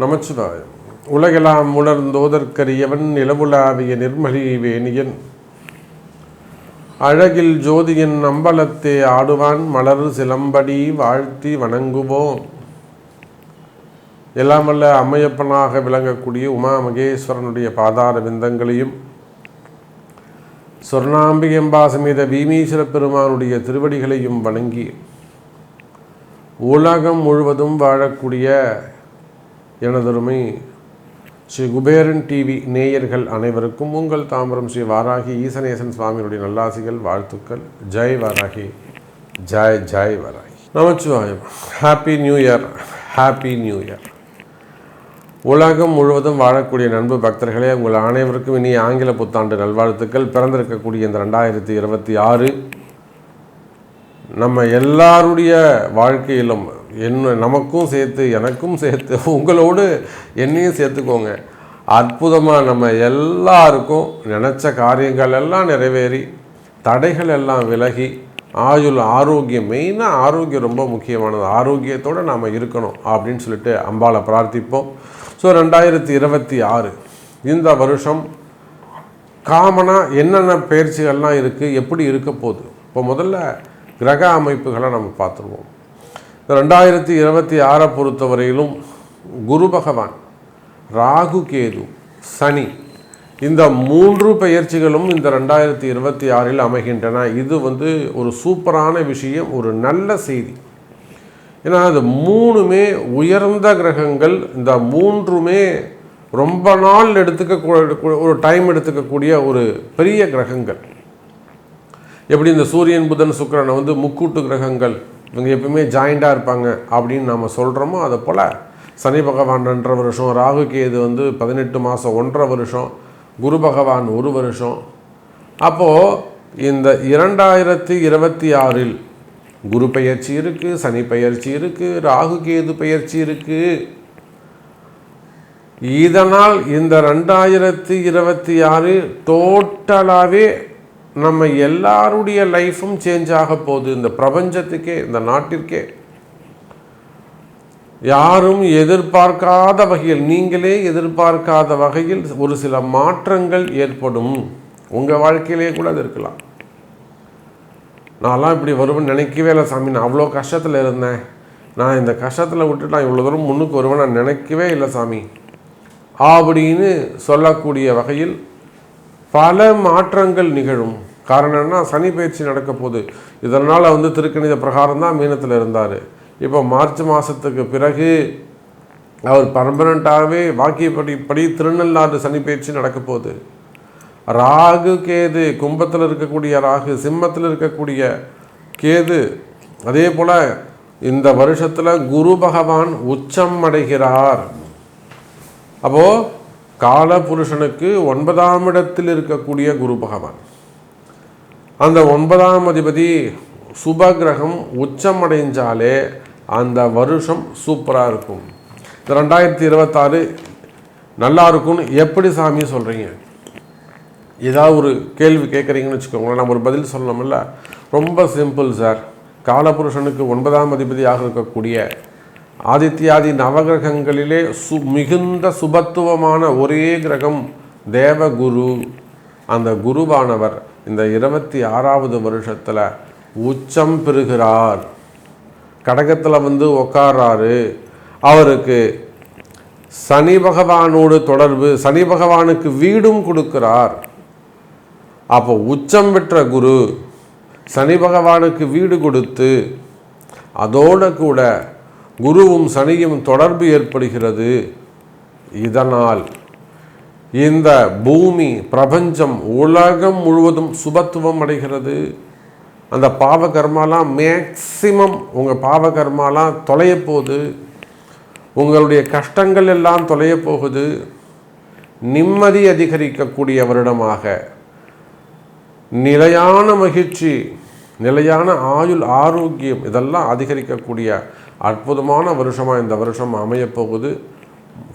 நமச்சிவாயம். உலகெல்லாம் உணர்ந்தோதற்கரியவன் நிலவுலாவிய நிர்மலி வேணியன். அழகில் ஜோதியின் அம்பலத்தே ஆடுவான் மலர் சிலம்படி வாழ்த்தி வணங்குவோம். எல்லாம் அம்மையப்பனாக விளங்கக்கூடிய உமா மகேஸ்வரனுடைய பாதார விந்தங்களையும் சொர்ணாம்பிகம்பா சமேத பீமீஸ்வர பெருமானுடைய திருவடிகளையும் வணங்கி உலகம் முழுவதும் வாழக்கூடிய எனதருமை ஸ்ரீ குபேரன் டிவி நேயர்கள் அனைவருக்கும் உங்கள் தாம்பரம் ஸ்ரீ வாராகி ஈசனேசன் சுவாமியுடைய நல்லாசிகள் வாழ்த்துக்கள். Jai Varahi. Jai Jai Varahi. Namachivayam. Happy new year happy new year உலகம் முழுவதும் வாழக்கூடிய நண்பு பக்தர்களே உங்கள் அனைவருக்கும் இனி ஆங்கில புத்தாண்டு நல்வாழ்த்துக்கள். பிறந்திருக்கக்கூடிய இந்த ரெண்டாயிரத்தி இருபத்தி ஆறு நம்ம எல்லாருடைய வாழ்க்கையிலும் என்ன நமக்கும் சேர்த்து எனக்கும் சேர்த்து உங்களோடு என்னையும் சேர்த்துக்கோங்க. அற்புதமாக நம்ம எல்லாருக்கும் நினச்ச காரியங்கள் எல்லாம் நிறைவேறி தடைகள் எல்லாம் விலகி ஆயுள் ஆரோக்கியம் மெயினாக ஆரோக்கியம் ரொம்ப முக்கியமானது. ஆரோக்கியத்தோடு நாம் இருக்கணும் அப்படின்னு சொல்லிட்டு அம்பாளை பிரார்த்திப்போம். ஸோ ரெண்டாயிரத்தி இருபத்தி ஆறு இந்த வருஷம் காமனாக என்னென்ன பயிற்சிகள்லாம் இருக்குது எப்படி இருக்க போகுது? இப்போ முதல்ல கிரக அமைப்புகளை நம்ம பார்த்துருவோம். ரெண்டாயிரத்தி இருபத்தி ஆறை பொறுத்தவரையிலும் குரு பகவான் ராகு கேது சனி இந்த மூன்று பெயர்ச்சிகளும் இந்த ரெண்டாயிரத்தி இருபத்தி ஆறில் அமைகின்றன. இது வந்து ஒரு சூப்பரான விஷயம் ஒரு நல்ல செய்தி. ஏன்னா அது மூணுமே உயர்ந்த கிரகங்கள். இந்த மூன்றுமே ரொம்ப நாள் எடுத்துக்க ஒரு டைம் எடுத்துக்கக்கூடிய ஒரு பெரிய கிரகங்கள். எப்படி இந்த சூரியன் புதன் சுக்கிரனை வந்து முக்கூட்டு கிரகங்கள் இவங்க எப்பவுமே ஜாயிண்டாக இருப்பாங்க அப்படின்னு நம்ம சொல்கிறோமோ அதை போல் சனி பகவான் ரெண்டரை வருஷம் ராகு கேது வந்து பதினெட்டு மாதம் ஒன்றரை வருஷம் குரு பகவான் ஒரு வருஷம். அப்போது இந்த இரண்டாயிரத்தி இருபத்தி ஆறில் குரு பெயர்ச்சி இருக்குது சனி பெயர்ச்சி இருக்குது ராகு கேது பெயர்ச்சி இருக்குது இதனால் இந்த ரெண்டாயிரத்தி இருபத்தி ஆறு டோட்டலாகவே நம்ம எல்லாருடைய லைஃப்பும் சேஞ்ச் ஆக போகுது. இந்த பிரபஞ்சத்துக்கே இந்த நாட்டிற்கே. யாரும் எதிர்பார்க்காத வகையில் நீங்களே எதிர்பார்க்காத வகையில் ஒரு சில மாற்றங்கள் ஏற்படும். உங்கள் வாழ்க்கையிலே கூட அது இருக்கலாம். நான்லாம் இப்படி வருவேன் நினைக்கவே இல்லை சாமி. நான் அவ்வளோ கஷ்டத்தில் இருந்தேன். நான் இந்த கஷ்டத்தில் விட்டு நான் இவ்வளோ தூரம் முன்னுக்கு வருவேன் நான் நினைக்கவே இல்லை சாமி. அப்படின்னு சொல்லக்கூடிய வகையில் பல மாற்றங்கள் நிகழும். காரணம் சனி பயிற்சி நடக்க போகுது. இதனால் வந்து திருக்கணித பிரகாரம் தான் மீனத்தில் இருந்தார். இப்போ மார்ச் மாதத்துக்கு பிறகு அவர் பர்மனண்ட்டாகவே வாக்கியப்படி படி திருநள்ளாறு சனி பயிற்சி நடக்க போகுது. ராகு கேது கும்பத்தில் இருக்கக்கூடிய ராகு சிம்மத்தில் இருக்கக்கூடிய கேது அதே போல் இந்த வருஷத்தில் குரு பகவான் உச்சம் அடைகிறார். அப்போது கால புருஷனுக்கு ஒன்பதாம் இடத்தில் இருக்கக்கூடிய குரு பகவான். அந்த ஒன்பதாம் அதிபதி சுப கிரகம் உச்சம் அடைஞ்சாலே அந்த வருஷம் சூப்பராக இருக்கும். இந்த ரெண்டாயிரத்தி இருபத்தாறு நல்லா இருக்கும்னு எப்படி சாமி சொல்கிறீங்க ஏதாவது ஒரு கேள்வி கேட்குறீங்கன்னு வச்சுக்கோங்களேன் நம்ம ஒரு பதில் சொல்லணும்ல ரொம்ப சிம்பிள் சார் காலபுருஷனுக்கு ஒன்பதாம் அதிபதியாக இருக்கக்கூடிய ஆதித்யாதி நவகிரகங்களிலே சு மிகுந்த சுபத்துவமான ஒரே கிரகம் தேவகுரு. அந்த குருவானவர் இந்த இருபத்தி ஆறாவது வருஷத்தில் உச்சம் பெறுகிறார். கடகத்தில் வந்து உக்காராரு அவருக்கு சனி பகவானோடு தொடர்பு சனி பகவானுக்கு வீடும் கொடுக்கிறார். அப்போ உச்சம் பெற்ற குரு சனி பகவானுக்கு வீடு கொடுத்து அதோடு கூட குருவும் சனியும் தொடர்பு ஏற்படுகிறது. இதனால் இந்த பூமி பிரபஞ்சம் உலகம் முழுவதும் சுபத்துவம் அடைகிறது. அந்த பாவ கர்மாலாம் மேக்சிமம் உங்கள் பாவ கர்மாலாம் தொலைய போகுது. உங்களுடைய கஷ்டங்கள் எல்லாம் தொலைய போகுது. நிம்மதி அதிகரிக்கக்கூடிய வருடமாக நிலையான மகிழ்ச்சி நிலையான ஆயுள் ஆரோக்கியம் இதெல்லாம் அதிகரிக்கக்கூடிய அற்புதமான வருஷமாக இந்த வருஷம் அமையப்போகுது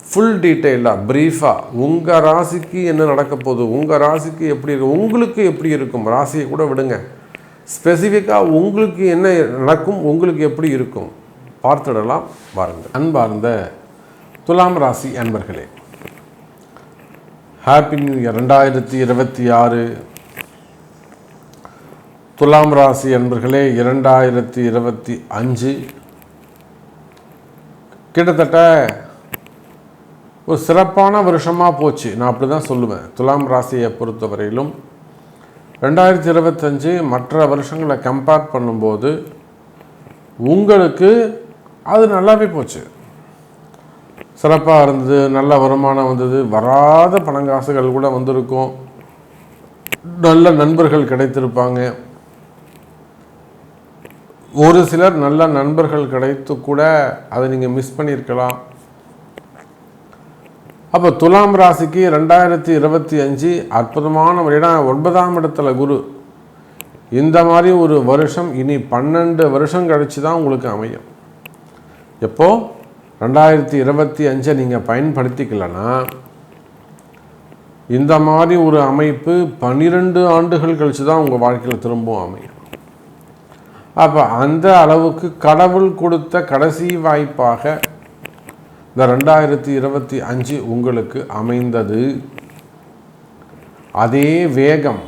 ஃபுல் டீட்டெயிலாக ப்ரீஃபாக உங்கள் ராசிக்கு என்ன நடக்க போகுது? உங்கள் ராசிக்கு எப்படி இருக்கும் உங்களுக்கு எப்படி இருக்கும்? ராசியை கூட விடுங்க. ஸ்பெசிஃபிக்காக உங்களுக்கு என்ன நடக்கும்? உங்களுக்கு எப்படி இருக்கும்? பார்த்துடலாம் பாருங்கள். அன்பார்ந்த துலாம் ராசி அன்பர்களே ஹாப்பி நியூ இயர் ரெண்டாயிரத்தி இருபத்தி ஆறு துலாம் ராசி அன்பர்களே இரண்டாயிரத்தி இருபத்தி அஞ்சு. கிட்டத்தட்ட ஒரு சிறப்பான வருஷமாக போச்சு. நான் அப்படி தான் சொல்லுவேன். துலாம் ராசியை பொறுத்தவரையிலும் ரெண்டாயிரத்தி இருபத்தஞ்சு மற்ற வருஷங்களை கம்பேர் பண்ணும்போது உங்களுக்கு அது நல்லாவே போச்சு. சிறப்பாக இருந்தது நல்ல வருமானம் வந்தது வராத பணங்காசுகள் கூட வந்திருக்கும். நல்ல நண்பர்கள் கிடைத்திருப்பாங்க. ஒரு சிலர் நல்ல நண்பர்கள் கிடைத்து கூட அதை நீங்கள் மிஸ் பண்ணியிருக்கலாம். அப்போ துலாம் ராசிக்கு ரெண்டாயிரத்தி இருபத்தி அஞ்சு அற்புதமான ஏன்னா ஒன்பதாம் இடத்துல குரு. இந்த மாதிரி ஒரு வருஷம் இனி பன்னெண்டு வருஷம் கழிச்சு தான் உங்களுக்கு அமையும். எப்போ? ரெண்டாயிரத்தி இருபத்தி அஞ்சை நீங்கள் பயன்படுத்திக்கலன்னா இந்த மாதிரி ஒரு அமைப்பு பன்னிரெண்டு ஆண்டுகள் கழித்து தான் உங்கள் வாழ்க்கையில் திரும்பவும் அமையும். அப்போ அந்த அளவுக்கு கடவுள் கொடுத்த கடைசி வாய்ப்பாக இந்த ரெண்டாயிரத்தி இருபத்தி அஞ்சு உங்களுக்கு அமைந்தது. அதே வேகம்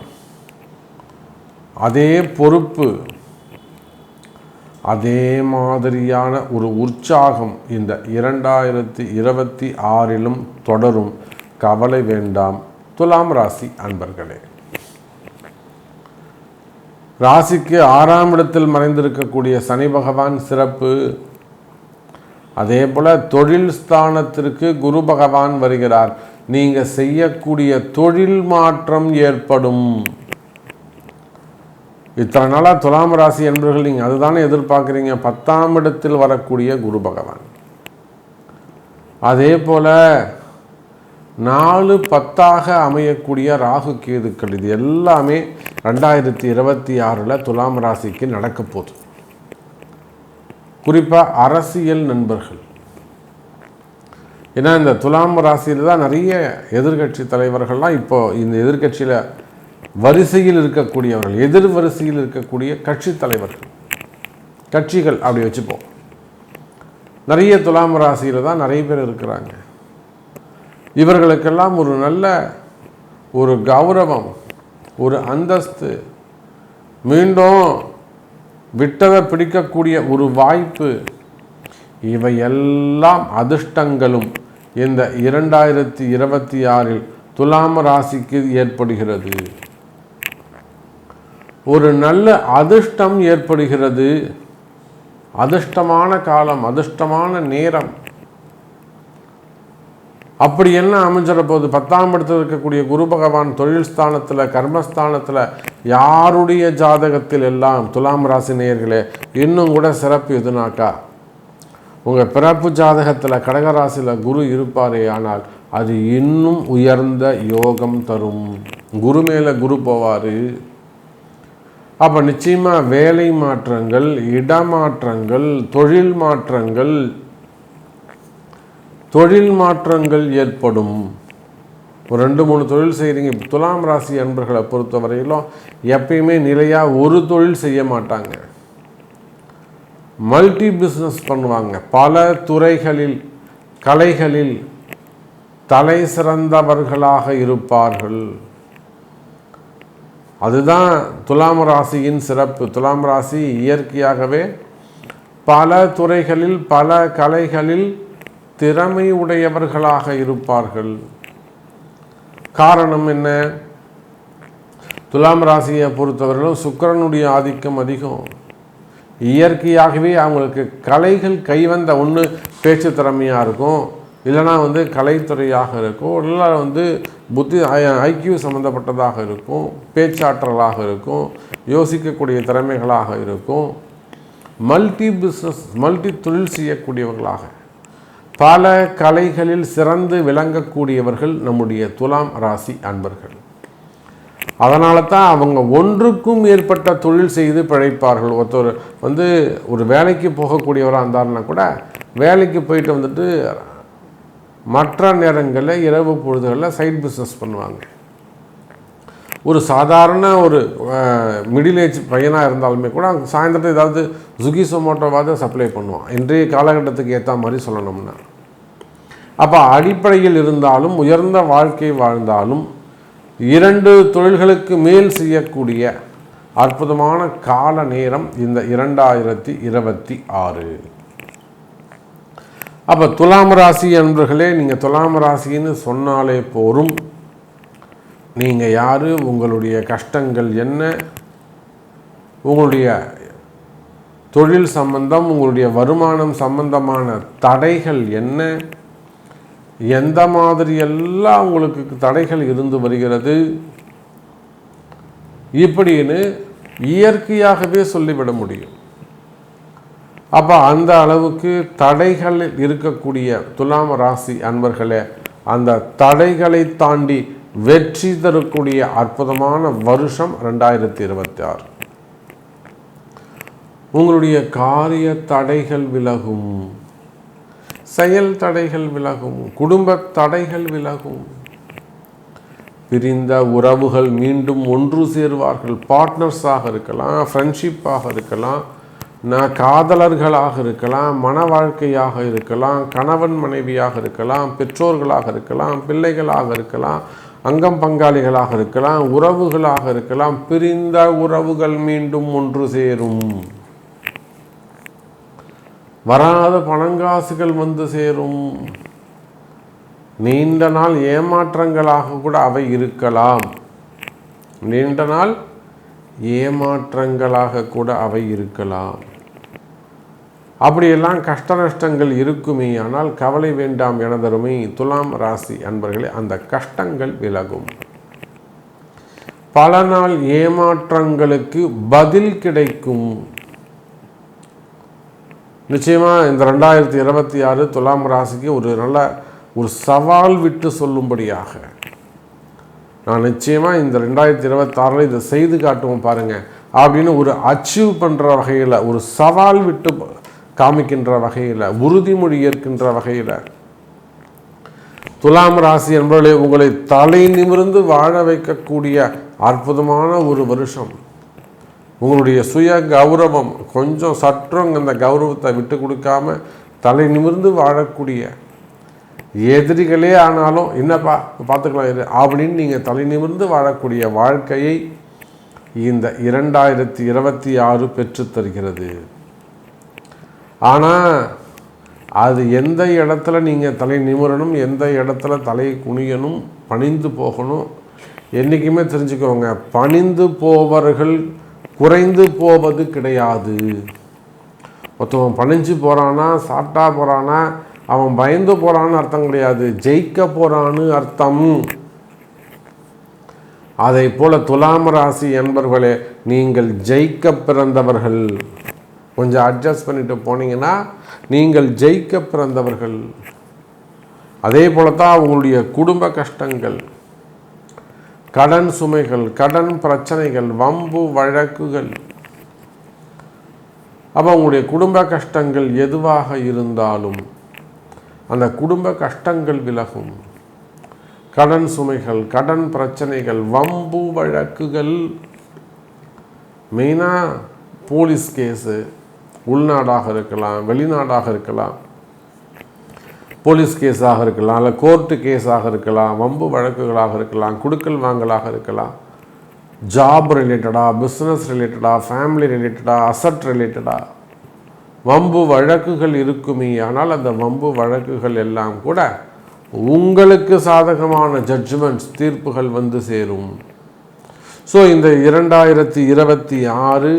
அதே பொறுப்பு அதே மாதிரியான ஒரு உற்சாகம் இந்த இரண்டாயிரத்தி இருபத்தி ஆறிலும் தொடரும். கவலை வேண்டாம். துலாம் ராசி அன்பர்களே. ராசிக்கு ஆறாம் இடத்தில் மறைந்திருக்கக்கூடிய சனி பகவான் சிறப்பு. அதே போல் தொழில் ஸ்தானத்திற்கு குரு பகவான் வருகிறார். நீங்கள் செய்யக்கூடிய தொழில் மாற்றம் ஏற்படும். இத்தனை நாளாக துலாம் ராசி என்பவர்கள் நீங்கள் அதுதானே எதிர்பார்க்குறீங்க. பத்தாம் இடத்தில் வரக்கூடிய குரு பகவான். அதே போல் நாலு பத்தாக அமையக்கூடிய ராகு கேதுக்கள். இது எல்லாமே ரெண்டாயிரத்தி இருபத்தி ஆறில் துலாம் ராசிக்கு நடக்க போகுது. குறிப்பாக அரசியல் நண்பர்கள். ஏன்னா இந்த துலாம் ராசியில் தான் நிறைய எதிர்கட்சி தலைவர்கள்லாம் இப்போ இந்த எதிர்கட்சியில் வரிசையில் இருக்கக்கூடியவர்கள் எதிர் வரிசையில் இருக்கக்கூடிய கட்சி தலைவர்கள் கட்சிகள் அப்படி வச்சுப்போம். நிறைய துலாம் ராசியில் தான் நிறைய பேர் இருக்கிறாங்க. இவர்களுக்கெல்லாம் ஒரு நல்ல ஒரு கௌரவம் ஒரு அந்தஸ்து மீண்டும் விட்டதை பிடிக்கக்கூடிய ஒரு வாய்ப்பு. இவையெல்லாம் அதிர்ஷ்டங்களும் இந்த இரண்டாயிரத்தி இருபத்தி ஆறில் துலாம ராசிக்கு ஏற்படுகிறது. ஒரு நல்ல அதிர்ஷ்டம் ஏற்படுகிறது. அதிர்ஷ்டமான காலம் அதிர்ஷ்டமான நேரம். அப்படி என்ன அமைஞ்சிட போது பத்தாம் இடத்தில் இருக்கக்கூடிய குரு பகவான் தொழில் ஸ்தானத்தில் கர்மஸ்தானத்தில் யாருடைய ஜாதகத்தில் எல்லாம் துலாம் ராசி நேயர்களே இன்னும் கூட சிறப்பு எதுனாக்கா? உங்கள் பிறப்பு ஜாதகத்தில் கடகராசியில் குரு இருப்பாரே ஆனால் அது இன்னும் உயர்ந்த யோகம் தரும். குரு மேலே குரு போவார். அப்போ நிச்சயமாக வேலை மாற்றங்கள் இடமாற்றங்கள் தொழில் மாற்றங்கள் தொழில் மாற்றங்கள் ஏற்படும். ஒரு ரெண்டு மூணு தொழில் செய்கிறீங்க துலாம் ராசி அன்பர்களை பொறுத்தவரையிலும் எப்பயுமே நிலையாக ஒரு தொழில் செய்ய மாட்டாங்க. மல்டி பிஸ்னஸ் பண்ணுவாங்க. பல துறைகளில் கலைகளில் தலை சிறந்தவர்களாக இருப்பார்கள். அதுதான் துலாம் ராசியின் சிறப்பு. துலாம் ராசி இயற்கையாகவே பல துறைகளில் பல கலைகளில் திறமை உடையவர்களாக இருப்பார்கள். காரணம் என்ன? துலாம் ராசியை பொறுத்தவரையிலும் சுக்கரனுடைய ஆதிக்கம் அதிகம். இயற்கையாகவே அவங்களுக்கு கலைகள் கைவந்த ஒன்று பேச்சு திறமையாக இருக்கும். இல்லைனா வந்து கலைத்துறையாக இருக்கும். இல்லை வந்து புத்தி ஐக்கியூ சம்மந்தப்பட்டதாக இருக்கும். பேச்சாற்றலாக இருக்கும். யோசிக்கக்கூடிய திறமைகளாக இருக்கும். மல்டி பிஸ்னஸ் மல்டி தொழில் செய்யக்கூடியவர்களாக. பல கலைகளில் சிறந்து விளங்கக்கூடியவர்கள் நம்முடைய துலாம் ராசி அன்பர்கள். அதனால தான் அவங்க ஒன்றுக்கும் மேற்பட்ட தொழில் செய்து பிழைப்பார்கள். ஒருத்தர் வந்து ஒரு வேலைக்கு போகக்கூடியவராக இருந்தாருன்னா கூட வேலைக்கு போயிட்டு வந்துட்டு மற்ற நேரங்களில் இரவு பொழுதுகளில் சைட் பிஸ்னஸ் பண்ணுவாங்க. ஒரு சாதாரண ஒரு மிடில் ஏஜ் பையனாக இருந்தாலுமே கூட அங்கே சாயந்தரத்தில் ஏதாவது சுகி தான் சப்ளை பண்ணுவான். இன்றைய காலகட்டத்துக்கு ஏற்ற மாதிரி சொல்லணும்னா. அப்போ அடிப்படையில் இருந்தாலும் உயர்ந்த வாழ்க்கை வாழ்ந்தாலும் இரண்டு தொழில்களுக்கு மேல் செய்யக்கூடிய அற்புதமான கால நேரம் இந்த இரண்டாயிரத்தி இருபத்தி ஆறு. அப்போ துலாம் ராசி அன்பர்களே நீங்கள் துலாம் ராசின்னு சொன்னாலே போரும். நீங்கள் யார் உங்களுடைய கஷ்டங்கள் என்ன உங்களுடைய தொழில் சம்பந்தம் உங்களுடைய வருமானம் சம்பந்தமான தடைகள் என்ன எந்த மாதிரி எல்லாம் உங்களுக்கு தடைகள் இருந்து வருகிறது இப்படின்னு இயற்கையாகவே சொல்லிவிட முடியும். அப்போ அந்த அளவுக்கு தடைகள் இருக்கக்கூடிய துலாம ராசி அன்பர்களே அந்த தடைகளை தாண்டி வெற்றி தரக்கூடிய அற்புதமான வருஷம் ரெண்டாயிரத்தி இருபத்தி ஆறு. உங்களுடைய காரிய தடைகள் விலகும் செயல் தடைகள் விலகும் குடும்ப தடைகள் விலகும். பிரிந்த உறவுகள் மீண்டும் ஒன்று சேருவார்கள். பார்ட்னர்ஸாக இருக்கலாம் ஃப்ரெண்ட்ஷிப்பாக இருக்கலாம் நான் காதலர்களாக இருக்கலாம் மன வாழ்க்கையாக இருக்கலாம் கணவன் மனைவியாக இருக்கலாம் பெற்றோர்களாக இருக்கலாம் பிள்ளைகளாக இருக்கலாம் அங்கம் பங்காளிகளாக இருக்கலாம் உறவுகளாக இருக்கலாம் பிரிந்த உறவுகள் மீண்டும் ஒன்று சேரும். வராத பணங்காசுகள் வந்து சேரும். நீண்ட நாள் ஏமாற்றங்களாக கூட அவை இருக்கலாம். நீண்ட நாள் ஏமாற்றங்களாக கூட அவை இருக்கலாம். அப்படியெல்லாம் கஷ்ட நஷ்டங்கள் இருக்குமே ஆனால் கவலை வேண்டாம் எனதருமை துலாம் ராசி அன்பர்களே அந்த கஷ்டங்கள் விலகும். பல நாள் ஏமாற்றங்களுக்கு பதில் கிடைக்கும். நிச்சயமாக இந்த ரெண்டாயிரத்தி இருபத்தி ஆறு துலாம் ராசிக்கு ஒரு நல்ல ஒரு சவால் விட்டு சொல்லும்படியாக. நான் நிச்சயமாக இந்த ரெண்டாயிரத்தி இருபத்தாறில் இதை செய்து காட்டுவோம் பாருங்கள் அப்படின்னு ஒரு அச்சீவ் பண்ணுற வகையில் ஒரு சவால் விட்டு காமிக்கின்ற வகையில் உறுதிமொழி ஏற்கின்ற வகையில். துலாம் ராசி என்பவர்களே உங்களை தலை நிமிர்ந்து வாழ வைக்கக்கூடிய அற்புதமான ஒரு வருஷம். உங்களுடைய சுய கௌரவம் கொஞ்சம் சற்றும் அந்த கௌரவத்தை விட்டு கொடுக்காம தலை நிமிர்ந்து வாழக்கூடிய எதிரிகளே ஆனாலும் என்னப்பா பார்த்துக்கலாம் இது அப்படின்னு நீங்கள் தலை நிமிர்ந்து வாழக்கூடிய வாழ்க்கையை இந்த இரண்டாயிரத்தி இருபத்தி ஆறு பெற்றுத்தருகிறது ஆனால் அது எந்த இடத்துல நீங்கள் தலை நிமிரணும் எந்த இடத்துல தலை குனியணும் பணிந்து போகணும் என்றைக்குமே தெரிஞ்சுக்கோங்க. பணிந்து போவர்கள் குறைந்து போவது கிடையாது. ஒருத்தவன் பணிஞ்சு போகிறானா சாப்பிட்டா போகிறானா அவன் பயந்து போகிறான்னு அர்த்தம் கிடையாது. ஜெயிக்க போகிறான்னு அர்த்தம். அதை போல துலாம ராசி என்பர்களே நீங்கள் ஜெயிக்க பிறந்தவர்கள். கொஞ்சம் அட்ஜஸ்ட் பண்ணிட்டு போனீங்கன்னா நீங்கள் ஜெயிக்க பிறந்தவர்கள். அதே போல தான் அவங்களுடைய குடும்ப கஷ்டங்கள் கடன் சுமைகள் கடன் பிரச்சனைகள் வம்பு வழக்குகள். அப்போ உங்களுடைய குடும்ப கஷ்டங்கள் எதுவாக இருந்தாலும் அந்த குடும்ப கஷ்டங்கள் விலகும். கடன் சுமைகள் கடன் பிரச்சனைகள் வம்பு வழக்குகள். மெயினாக போலீஸ் கேஸு. உள்நாடாக இருக்கலாம் வெளிநாடாக இருக்கலாம் போலீஸ் கேஸாக இருக்கலாம் இல்லை கோர்ட்டு கேஸாக இருக்கலாம் வம்பு வழக்குகளாக இருக்கலாம் குடுக்கல் வாங்கலாக இருக்கலாம். ஜாப் ரிலேட்டடாக பிஸ்னஸ் ரிலேட்டடாக ஃபேமிலி ரிலேட்டடாக அசட் ரிலேட்டடாக வம்பு வழக்குகள் இருக்குமே ஆனால் அந்த வம்பு வழக்குகள் எல்லாம் கூட உங்களுக்கு சாதகமான ஜட்ஜ்மெண்ட்ஸ் தீர்ப்புகள் வந்து சேரும். ஸோ இந்த இரண்டாயிரத்தி இருபத்தி ஆறு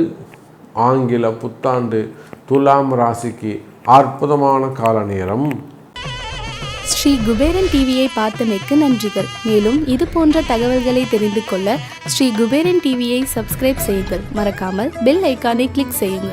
ஆங்கில புத்தாண்டு துலாம் ராசிக்கு அற்புதமான கால நேரம். ஸ்ரீ குபேரன் டிவியை பார்த்தமைக்கு நன்றிகள். மேலும் இது போன்ற தகவல்களை தெரிந்து கொள்ள ஸ்ரீ குபேரன் டிவியை சப்ஸ்கிரைப் செய்யுங்கள். மறக்காமல் பெல் ஐக்கானை கிளிக் செய்யுங்கள்.